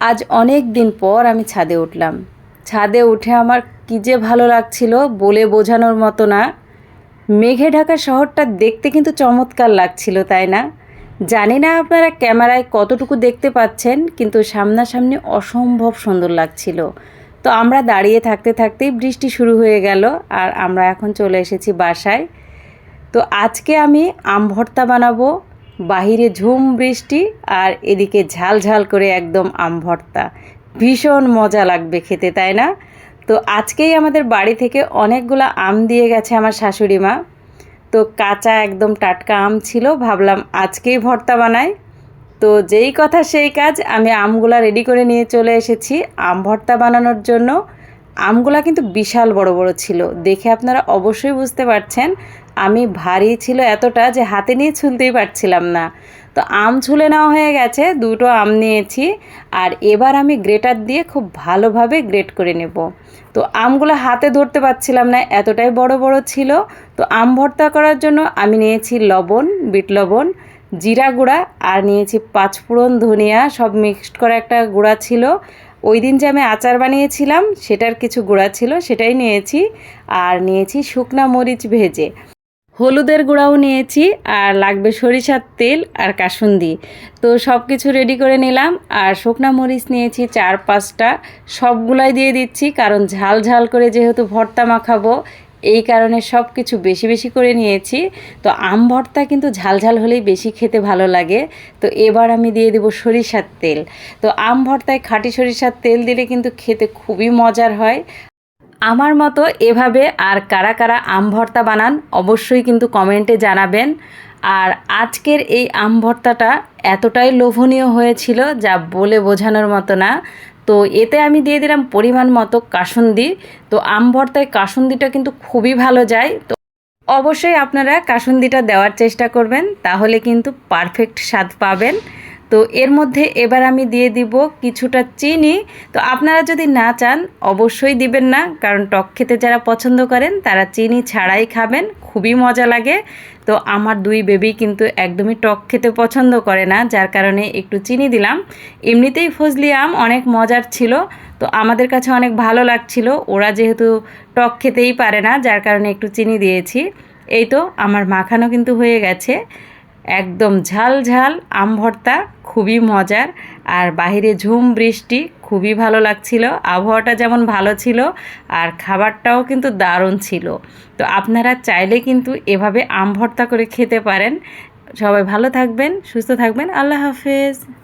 আজ অনেক দিন পর আমি ছাদে উঠলাম। ছাদে উঠে আমার কী যে ভালো লাগছিল বলে বোঝানোর মতো না। মেঘে ঢাকা শহরটা দেখতে কিন্তু চমৎকার লাগছিল, তাই না? জানি না আপনারা ক্যামেরায় কতটুকু দেখতে পাচ্ছেন, কিন্তু সামনাসামনি অসম্ভব সুন্দর লাগছিল। তো আমরা দাঁড়িয়ে থাকতে থাকতেই বৃষ্টি শুরু হয়ে গেল আর আমরা এখন চলে এসেছি বাসায়। তো আজকে আমি আম ভর্তা বানাবো বাহিরে ঝুম বৃষ্টি আর এদিকে ঝাল ঝাল করে একদম আম ভর্তা। ভীষণ মজা লাগবে খেতে, তাই না? তো আজকেই আমাদের বাড়ি থেকে অনেকগুলো আম দিয়ে গেছে আমার শাশুড়ি মা। তো কাঁচা একদম টাটকা আম ছিল, ভাবলাম আজকেই ভর্তা বানাই। তো যেই কথা সেই কাজ, আমি আমগুলা রেডি করে নিয়ে চলে এসেছি আম ভর্তা বানানোর জন্য। আমগুলা কিন্তু বিশাল বড় বড় ছিল, দেখে আপনারা অবশ্যই বুঝতে পারছেন। আমি ভারী ছিল এতটা যে হাতে নিয়ে ছুলতেই পারছিলাম না। তো আম ছুলে নেওয়া হয়ে গেছে, দুটো আম নিয়েছি আর এবার আমি গ্রেটার দিয়ে খুব ভালোভাবে গ্রেট করে নেব। তো আমগুলো হাতে ধরতে পারছিলাম না, এতটাই বড় বড় ছিল। তো আম ভর্তা করার জন্য আমি নিয়েছি লবণ, বিট লবণ, জিরা গুঁড়া আর নিয়েছি পাঁচফোড়ন ধনিয়া, সব মিক্সড করা একটা গুঁড়া ছিল। ওই দিন যে আমি আচার বানিয়েছিলাম, সেটার কিছু গুঁড়া ছিল, সেটাই নিয়েছি। আর নিয়েছি শুকনা মরিচ ভেজে। হলুদের গুঁড়াও নিয়েছি আর লাগবে সরিষার তেল আর কাসুন্দি। তো সব কিছু রেডি করে নিলাম আর শুকনা মরিচ নিয়েছি চার পাঁচটা। সবগুলাই দিয়ে দিচ্ছি কারণ ঝাল ঝাল করে যেহেতু ভর্তা মাখাবো, এই কারণে সব কিছু বেশি বেশি করে নিয়েছি। তো আম ভর্তা কিন্তু ঝাল ঝাল হলেই বেশি খেতে ভালো লাগে। তো এবার আমি দিয়ে দেবো সরিষার তেল। তো আম ভর্তায় খাঁটি সরিষার তেল দিলে কিন্তু খেতে খুবই মজার হয়। আমার মতো এভাবে আর কারা কারা আম ভর্তা বানান অবশ্যই কিন্তু কমেন্টে জানাবেন। আর আজকের এই আম ভর্তাটা এতটাই লোভনীয় হয়েছিল যা বলে বোঝানোর মতো না। তো এতে আমি দিয়ে দিলাম পরিমাণ মতো কাসুন্দি। তো আম ভর্তায় কাসুন্দিটা কিন্তু খুবই ভালো যায়। তো অবশ্যই আপনারা কাসুন্দিটা দেওয়ার চেষ্টা করবেন, তাহলে কিন্তু পারফেক্ট স্বাদ পাবেন। তো এর মধ্যে এবার আমি দিয়ে দিব কিছুটা চিনি। তো আপনারা যদি না চান, অবশ্যই দিবেন না, কারণ টক খেতে যারা পছন্দ করেন, তারা চিনি ছাড়াই খাবেন, খুবই মজা লাগে। তো আমার দুই বেবি কিন্তু একদমই টক খেতে পছন্দ করে না, যার কারণে একটু চিনি দিলাম। এমনিতেই ফজলি আম অনেক মজার ছিল, তো আমাদের কাছে অনেক ভালো লাগছিল। ওরা যেহেতু টক খেতেই পারে না, যার কারণে একটু চিনি দিয়েছি। এই তো, আমার মাখানো কিন্তু হয়ে গেছে। একদম ঝাল ঝাল, আম ভর্তা খুবই মজার, আর বাহিরে ঝুম বৃষ্টি খুবই ভালো লাগছিল, আবহাওয়াটা যেমন ভালো ছিল, আর খাবারটাও কিন্তু দারুণ ছিল। তো আপনারা চাইলে কিন্তু এভাবে আম ভর্তা করে খেতে পারেন। সবাই ভালো থাকবেন, সুস্থ থাকবেন, আল্লাহ হাফেজ।